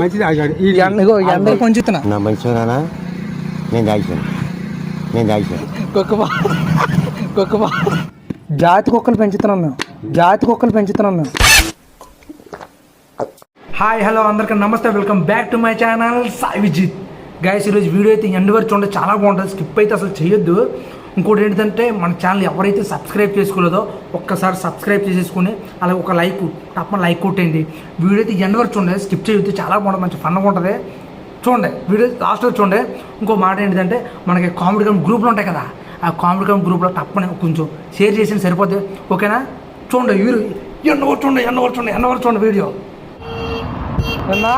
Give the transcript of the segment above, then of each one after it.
మంచిది ఆగాడు. ఈ ఎండ ఇగో ఎండకు పంచుతున్నా నా మంచిగానా నేను నేను కుక్క కుక్క జాతి కుక్కలు పెంచుతున్నాం మేము. జాతి కుక్కలు పెంచుతున్నాం మేము. హాయ్ హలో అందరికీ నమస్తే. Welcome back to my channel Sai Vijith. Guys ఈరోజు వీడియో అయితే ఎండ్ వరకు చూడండి. చాలా బాగుంటుంది. స్కిప్ అయితే అసలు చేయొద్దు. ఇంకోటి ఏంటంటే మన ఛానల్ ఎవరైతే సబ్స్క్రైబ్ చేసుకోలేదో ఒక్కసారి సబ్స్క్రైబ్ చేసేసుకుని అలాగే ఒక లైక్ తప్ప లైక్ కొట్టేయండి. వీడియో అయితే ఎండ్ వరకు చూడండి. స్కిప్ చేయొద్దు. చాలా బాగుంటుంది. మంచి ఫన్గా ఉంటుంది. చూడండి. వీడియో లాస్ట్లో చూడండి. ఇంకో మాట ఏంటంటే మనకి కామెడీ కమ్ గ్రూప్లు ఉంటాయి కదా. ఆ కామెడీ కమ్ గ్రూప్లో తప్పని కొంచెం షేర్ చేసి సరిపోద్ది. ఓకేనా చూడండి. వీరు ఎండవరు చూడండి. ఎండవరు చూడండి. ఎండవరు చూడండి వీడియో. నిన్న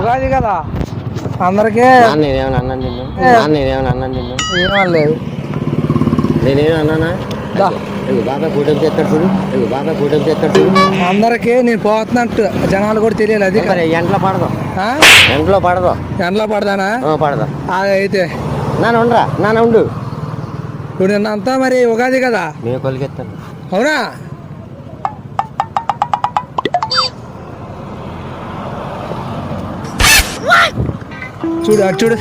ఉగాది కదా. అందరికీ నేనేమైనా అన్నాను నిన్ను నాన్న నేనేమైనా అన్నాను నిన్ను ఏమీ లేదు నేనేం అన్నానా? దా. ఇదిగో బాబాయ్ ఫోటో చేస్తాడు చూడు. ఇదిగో బాబాయ్ ఫోటో చేస్తాడు చూడు. అందరికీ నేను పోతున్నట్టు జనాలు కూడా తెలియాలి అది. ఎంట్లో పడదు? ఎంట్లో పడదు. ఎండలో పడదానా? పడదు. అయితే. నాన్న ఉండరా. నాన్న ఉండు. ఇప్పుడు నిన్న అంతా మరి ఉగాది కదా? నేను కొలికెత్తాను అవునా? చూడు అటు చూడు.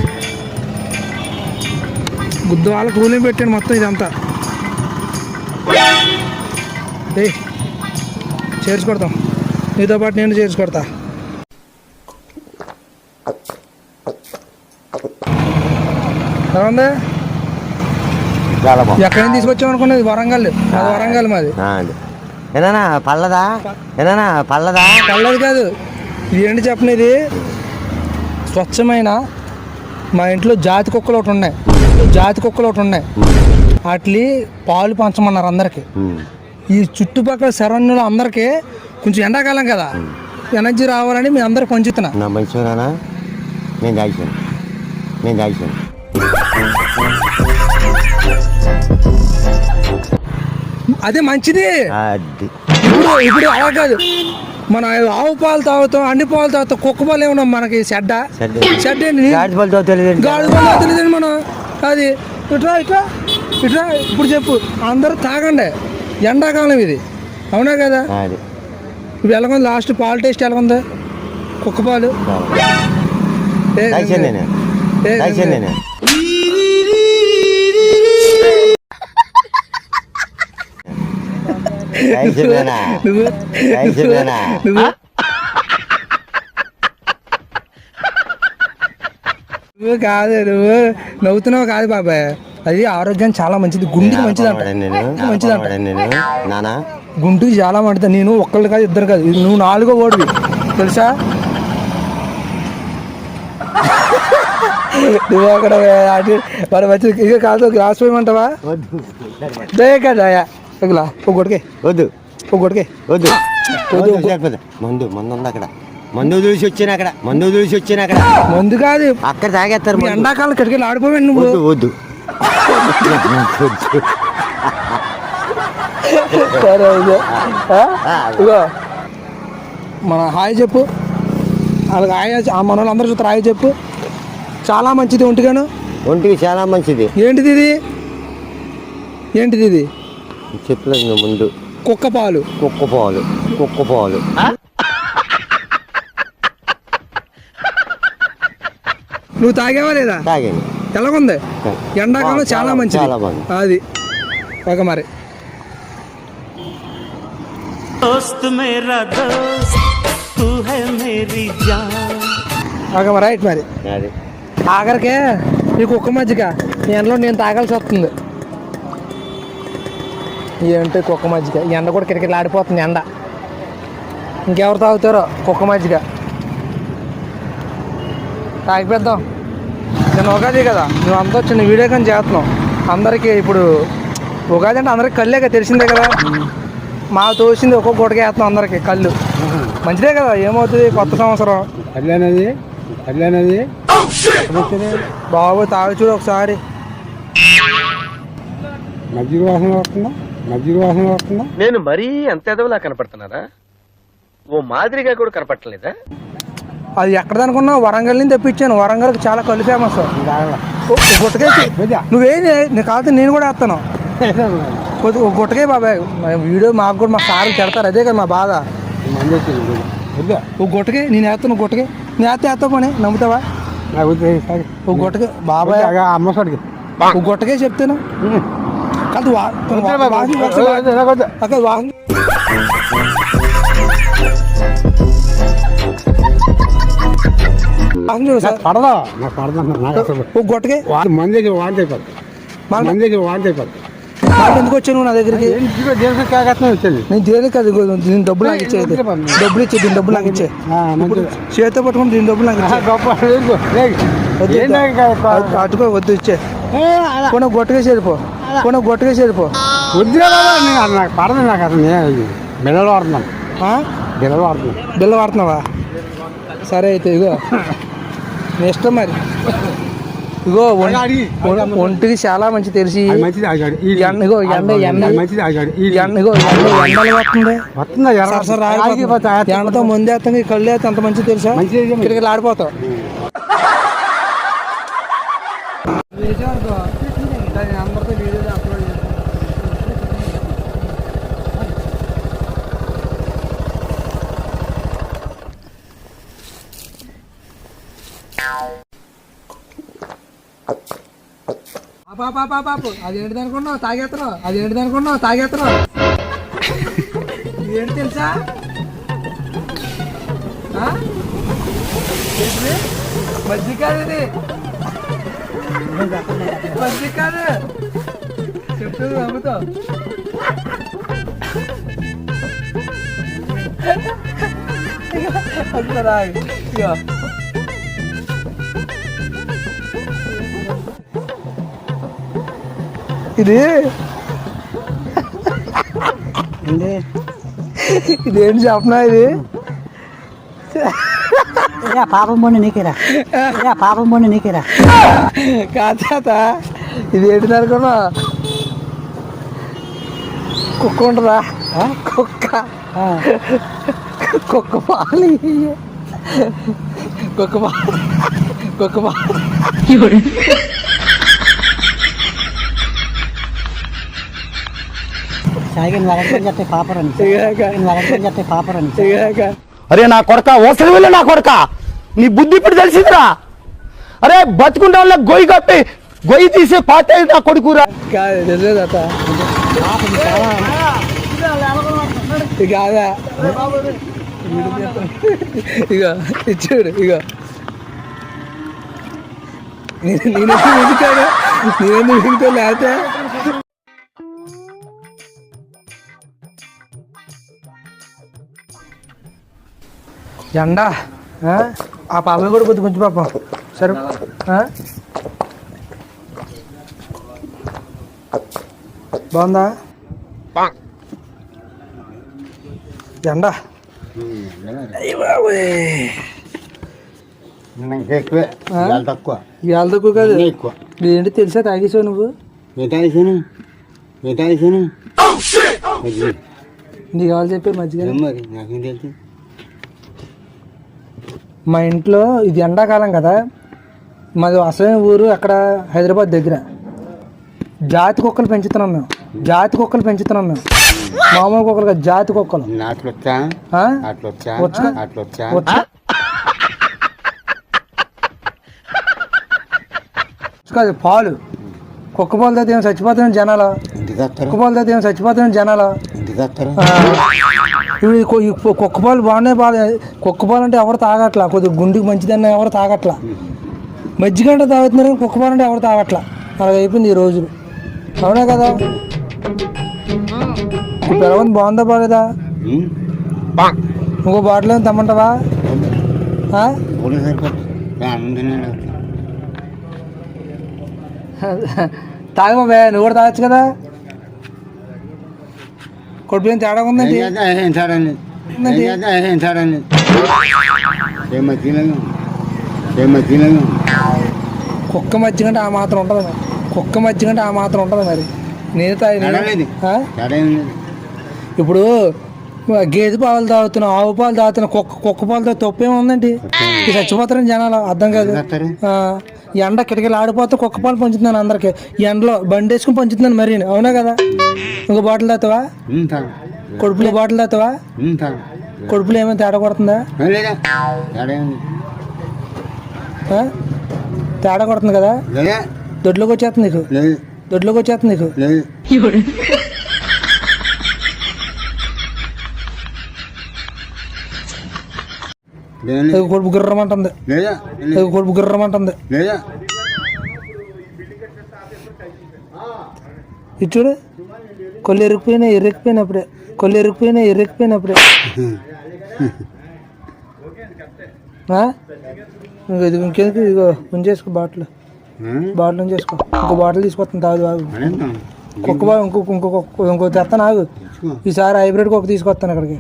గుద్దు వాళ్ళ కూలింగ్ పెట్టాను మొత్తం ఇదంతా. ఏయ్ చేర్చి కొడతాం నీతో పాటు నేను చేర్చి కొడతా ఎలా ఉంది చాలా బాగుంది. ఎక్కడి నుంచి తీసుకొచ్చాం అనుకున్నది వరంగల్. అది వరంగల్ మాది. ఏనానా పల్లదా? ఏనానా పల్లదా? కళ్ళది కాదు. ఇది ఏంటి చెప్పనేది? స్వచ్ఛమైన మా ఇంట్లో జాతి కుక్కలు ఒకటి ఉన్నాయి. జాతి కుక్కలు ఒకటి ఉన్నాయి. వాటి పాలు పంచమన్నారు అందరికి. ఈ చుట్టుపక్కల శరణ్యులు అందరికీ కొంచెం ఎండాకాలం కదా. ఎనర్జీ రావాలని మీ అందరికి పంచుతున్నా నా నేను నేను అదే మంచిది. అది. ఇప్పుడు ఇప్పుడు అలా కాదు. మన ఆవు పాలు తాగుతాం అన్ని పాలు తాగుతాం కుక్క పాలు ఏమన్నా మనకి చెడ్డ చెడ్డ. ఏంటి? గాడి పళ్ళు తెలియదు మనం. అది. ఇట్రా ఇట్రా ఇట్రా ఇప్పుడు చెప్పు అందరూ తాగండి. ఎండాకాలం ఇది. అవునా కదా? అది. ఇప్పుడు ఎలాగుంది? లాస్ట్ పాలు టేస్ట్ ఎలాగుంది? కుక్క పాలు? ఏ- ఏ- నువ్వు తాగిసానేనా నువ్వు నువ్వు కాదు నువ్వు నవ్వుతున్నావు కాదు బాబాయ్. అది ఆరోగ్యం చాలా మంచిది. గుండెకి మంచిది అంట మంచిది అంట నేను చాలా మంటది నేను ఒక్కళ్ళు కాదు ఇద్దరు కాదు. నువ్వు నాలుగో ఓడివి. తెలుసా? నువ్వు అక్కడ మరి వచ్చి ఇక కాదు గ్లాస్ పోయమంటావా? దే కదా ఒక గొడకే వద్దు. ఒక గొడకే వద్దు. వద్దు మందు మందు ఉంది అక్కడ. మందు చూసి వచ్చాను అక్కడ మందు చూసి వచ్చాను అక్కడ. మందు కాదు. అక్కడ తాగేస్తారు మందు. ఎండాకాలం ఇక్కడికి ఆడిపోయాను నువ్వు. వద్దు వద్దు. సరే ఇదే. ఆ? ఇగో మన హాయ్ చెప్పు. వాళ్ళకి హాయ్ ఆ మన వాళ్ళందరూ చూస్తారు హాయ్ చెప్పు. చాలా మంచిది ఒంటిగాను. ఒంటికి చాలా మంచిది. ఏంటిది ఇది? ఏంటిది ఇది? చెప్పలేదు నువ్వు ముందు. కుక్క పాలు. కుక్క పాలు కుక్క పాలు. నువ్వు తాగేవా లేదా? ఎలాగుంది తెల్లగుంది? ఎండాకాలం చాలా మంచి అది. ఒక మరి. ఒక మరి రైట్ మరి. ఆఖరికే నీకు కుక్క మజ్జిగ. ఎండలో నేను తాగాల్సి వస్తుంది. ఏంటి కుక్క మజ్జిగ? ఎండ కూడా కిటకిటలు ఆడిపోతుంది ఎండ. ఇంకెవరు తాగుతారో కుక్క మజ్జిగ. తాగిపోద్దాం. నేను ఉగాది కదా నువ్వు అంతా చిన్న వీడియో కానీ చేస్తున్నావు. అందరికీ ఇప్పుడు ఉగాది అంటే అందరికి కళ్ళేగా తెలిసిందే కదా? మా తోసింది ఒక్కొక్క గుటక వేస్తున్నాం అందరికి కళ్ళు. మంచిదే కదా ఏమవుతుంది కొత్త సంవత్సరం? కళ్యాణది కళ్యాణది. బాబు తాగి చూడు ఒకసారి. మజ్జిగ వాసన వస్తుందా మజ్జిగ వాసన వస్తుందా నేను మరీ అంత ఎదవలా కనపడుతున్నారా ఓ మాదిరిగా కూడా కనపడలేదా అది ఎక్కడ అనుకున్నా వరంగల్ నుంచి తెప్పించాను. వరంగల్కి చాలా కళ్ళు ఫేమస్ గుట్టకేసి నువ్వేం నేను కాదు నేను కూడా వేస్తాను. కొద్ది- ఒక గుట్టకే బాబాయ్. వీడియో మాకు కూడా మా సార్ తిడతారు. అదే కదా మా బాధ. ఓ గుట్టకి నేను వేస్తాను గుట్టకి. నేను వేస్తే వేస్తావు పోనీ నమ్ముతావా? నాకు ఓ గుట్టకి బాబాయ్. అమ్మసాడికి ఓ గుట్టకే చెప్తాను. కాదు వా- సార్. పడదా? నాకు పడదా నాకు అసలు ఓ గుట్టకి. వాడు మంది దగ్గర వాంతి అయిపోద్ది మన- మంది దగ్గర వాంతి అయిపోద్ది నాకు ఎందుకు వచ్చాను నా దగ్గరికి? దేనికి కాకత్నం నేను దేనికి కాదు ఇగో దీని డబ్బులు నాకు ఇచ్చేది. డబ్బులు ఇచ్చే దీని డబ్బులు నాకు ఇచ్చే. ఆ, మంచిది. చేతితో పట్టుకుని దీని డబ్బులు నాకు ఇచ్చే. గొప్ప. లేదు, లేదు. వద్దు? అటు- అటుకో ఇచ్చే. ఏ, అలా. కొన గొట్టగా చేరిపో కొన గొట్టగా చేరిపో వద్దురా బాబా, నేను అది నాకు పడదు నాకు అసలు. నేను బిల్లలు వాడుతున్నాను. ఆ? బిల్లలు వాడుతున్నాను. బిల్ల వాడుతున్నావా? సరే అయితే ఇగో. నీ ఇష్టం మరి. ఇగో ఒంటికి చాలా మంచి తెలిసి అది మంచిది ఆగాడు. ఈ ఎండ ఎండ ఎండలు వస్తుంది. ఎండతో కళ్ళు వేస్తే అంత మంచి తెలుసా? మంచిది ఇది. ఇక్కడికి ఆడిపోతావు అదేంటిది అనుకున్నావు? తాగేస్తున్నావు? అదేంటిది అనుకున్నావు? తాగేస్తున్నావు? ఏంటి తెలుసా? ఆ? కాదు ఇది. మజ్జిగ కాదు చెప్తుంది నమ్ముతావు. వస్తారా? ఇది? ఇదేంటి చెప్పనా ఇది? పాపం పోండి నీకేరా. పాపం పోండి నీకేరా. కాదు తాత? ఇది ఏంటి అనుకున్నా కుక్క ఉంటుందా? కుక్క. కుక్క పాలు. కుక్క పాలు. కుక్క పాలు. అరే నా కొడక వెళ్ళి నా కొడక. నీ బుద్ధి ఇప్పుడు తెలిసిందిరా. అరే బతుకుంటే వాళ్ళ గొయ్యి కప్పి గొయ్యి తీసి పాతే నా కొడుకురా కాదు ఇగో ఇచ్చాడు ఇగో నేను నేనెందుకు లేకపోతే ఎండా ఆ? పాప కూడా కొద్ది కొంచెం పాపం. సరే? బాగుందా? ఎండా తక్కువ. ఇవాళ తక్కువ కాదు. ఎక్కువ. ఏంటి తెలుసా తాగేసావు నువ్వు? మిగతా వేసాను నీకు కావాలి చెప్పారు మధ్యగా మరి? నాకేం తెలుసు? మా ఇంట్లో ఇది ఎండాకాలం కదా మాది అసలైన ఊరు అక్కడ హైదరాబాద్ దగ్గర. జాతి కుక్కలు పెంచుతున్నాం మేము. జాతి కుక్కలు పెంచుతున్నాం మేము. మామూలు కుక్కలు కాదు జాతి కుక్కలు. కాదు పాలు. కుక్క పాలు తాగితే ఏం చచ్చిపోతాం జనాలు? కుక్క పాలు తాగితే ఏం చచ్చిపోతాం జనాలు? ఇప్పుడు ఈ కు- ఈ కు- కుక్క పాలు బాగానే బాగా కుక్క పాలు అంటే ఎవరు తాగట్లా? కొద్దిగా గుండెకి మంచిదన్న ఎవరు తాగట్లా? మజ్జిగ అంటే తాగుతున్నారు కానీ కుక్క పాలు అంటే ఎవరు తాగట్లా? అలాగ అయిపోయింది ఈ రోజులు అవునా కదా? పిలవంది బాగుందా ఉమ్. ఇంకో బాటిల్ ఏం తెమ్మంటావా? ఆ? ఊళ్ళో సరిపోతుంది ఆనందంగా తాగు బాబే నువ్వు కూడా తాగొచ్చు కదా? కొడుకు ఏం తేడా ఉందండి? ఏం చాడండి ఏంటండి? ఏం ఏం మధ్యలో ఏం మధ్యలో కుక్క మజ్జిగ అంటే ఆ మాత్రం ఉంటుంది. కుక్క మజ్జిగ అంటే ఆ మాత్రం ఉంటుంది మరి. నేను తాగి ఇప్పుడు గేదె పాలు తాగుతున్నాం ఆవు పాలు తాగుతున్నాం కుక్క కుక్క పాలు తాగు తప్పేమో ఉందండి? ఇది చచ్చిపోతారని జనాలు అర్థం కాదు. ఎండ కిటకీలు ఆడిపోతే కుక్క పాలు పంచుతున్నాను అందరికి. ఎండలో బండి వేసుకుని పంచుతున్నాను మరి అవునా కదా? ఇంకో బాటిల్ తాగుతావా? తాగు. కొడుపులో బాటిల్ తాగుతావా? తాగు. కడుపులో ఏమైనా తేడా కొడుతుందా? లేదా? తేడా కొడుతుంది కదా? లేదా? దొడ్లోకి వచ్చేస్తుంది నీకు? లేదు. దొడ్లోకి వచ్చేస్తుంది నీకు లేదు లేదు నీకు కడుపు గుర్రమంటుంది. కడుపు గుర్రమంటుంది. లేదా? ఇటు చూడు. కొల్లు ఎరిగిపోయినా ఎర్రెక్కిపోయినప్పుడే. కొల్లు ఎరిగిపోయినా? ఇంకో ఇది ఇంకెందుకు? ఇగో ఉంచేసుకో బాటిల్. బాటిల్ ఉంచేసుకో ఇంకో బాటిల్ తీసుకొస్తాను తాగు తాగు. కుక్క బా ఇంకొక ఇంకొక ఇంకో తెస్తాను ఆగు. ఈసారి హైబ్రిడ్ కుక్క తీసుకొస్తాను ఇక్కడికి.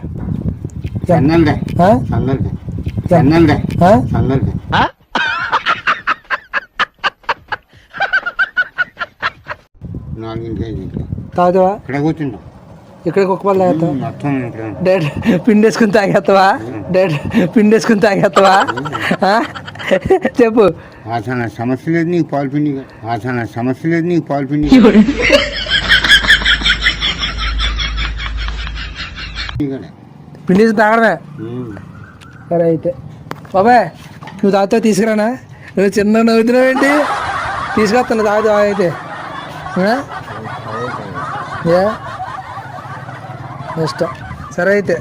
తాగుతావా? ఇక్కడ కూర్చుంటాం ఇక్కడ కుక్క పాలు తాగేస్తావా? డైరెక్ట్ పిండేసుకుని తాగేస్తావా? డైరెక్ట్ పిండేసుకుని తాగేస్తావా? ఆ? చెప్పు. ఆసన సమస్య లేదు నీకు పాలు పిండి. ఆసన సమస్య లేదు నీకు పాలు పిండి. పిండేసి తాగడమే? సరే అయితే. బాబాయ్ నువ్వు తాగుతావు తీసుకురానా? నువ్వు చిన్న నవ్వుతున్నావు ఏంటి? తీసుకొస్తాను తాగుతావు అయితే. ఏ? ఇష్టం. సరే అయితే.